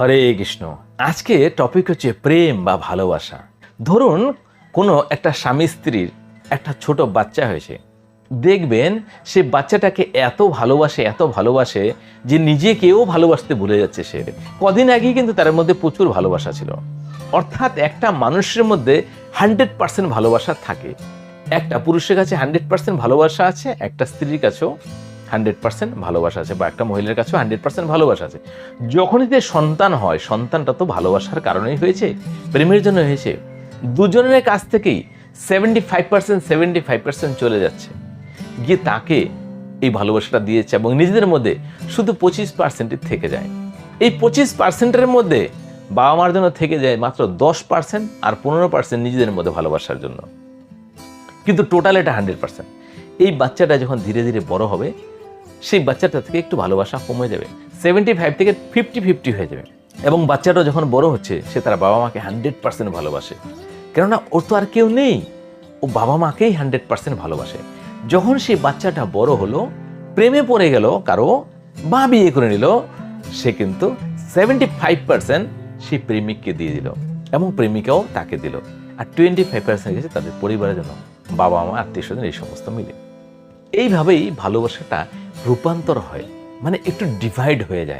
হরে কৃষ্ণ। আজকে টপিক হচ্ছে প্রেম বা ভালোবাসা। ধরুন কোনো একটা স্বামী স্ত্রীর একটা ছোট বাচ্চা হয়েছে। দেখবেন সে বাচ্চাটাকে এত ভালোবাসে এত ভালোবাসে যে নিজেকেও ভালোবাসতে ভুলে যাচ্ছে সে। কদিন আগেই কিন্তু তার মধ্যে প্রচুর ভালোবাসা ছিল। অর্থাৎ একটা মানুষের মধ্যে হান্ড্রেড পার্সেন্ট ভালোবাসা থাকে। একটা পুরুষের কাছে হান্ড্রেড পার্সেন্ট ভালোবাসা আছে, একটা স্ত্রীর কাছেও হান্ড্রেড পার্সেন্ট ভালোবাসা আছে বা একটা মহিলার কাছেও হান্ড্রেড পার্সেন্ট ভালোবাসা আছে। যখনই যে সন্তান হয়, সন্তানটা তো ভালোবাসার কারণেই হয়েছে, প্রেমের জন্য হয়েছে। দুজনের কাছ থেকেই seventy five percent seventy five percent চলে যাচ্ছে। গিয়ে তাকে এই ভালোবাসাটা দিয়েছে এবং নিজেদের মধ্যে শুধু পঁচিশ পার্সেন্টই থেকে যায়। এই পঁচিশ পার্সেন্টের মধ্যে বাবা মার জন্য থেকে যায় মাত্র দশ পার্সেন্ট আর পনেরো পার্সেন্ট নিজেদের মধ্যে ভালোবাসার জন্য। কিন্তু টোটাল এটা হান্ড্রেড পার্সেন্ট এই বাচ্চাটা যখন ধীরে ধীরে বড় হবে সেই বাচ্চাটা থেকে একটু ভালোবাসা কমে যাবে। সেভেন্টি ফাইভ থেকে ফিফটি ফিফটি হয়ে যাবে। এবং বাচ্চাটা যখন বড় হচ্ছে, সে তার বাবা মাকে হান্ড্রেড পার্সেন্ট ভালোবাসে। কেননা ওর তো আর কেউ নেই। ও বাবা মাকেই হান্ড্রেড পার্সেন্ট ভালোবাসে। যখন সেই বাচ্চাটা বড় হলো, প্রেমে পড়ে গেল, কারও বা বিয়ে করে নিল, সে কিন্তু সেভেন্টি ফাইভ পার্সেন্ট সেই প্রেমিককে দিয়ে দিল এবং প্রেমিকাও তাকে দিল। আর টোয়েন্টি ফাইভ পার্সেন্ট গেছে তাদের পরিবারের জন্য। বাবা মা আত্মীয় স্বজন এই সমস্ত মিলে। এইভাবেই ভালোবাসাটা রূপান্তর হয় মানে একটু ডিভাইড হয়ে যায়।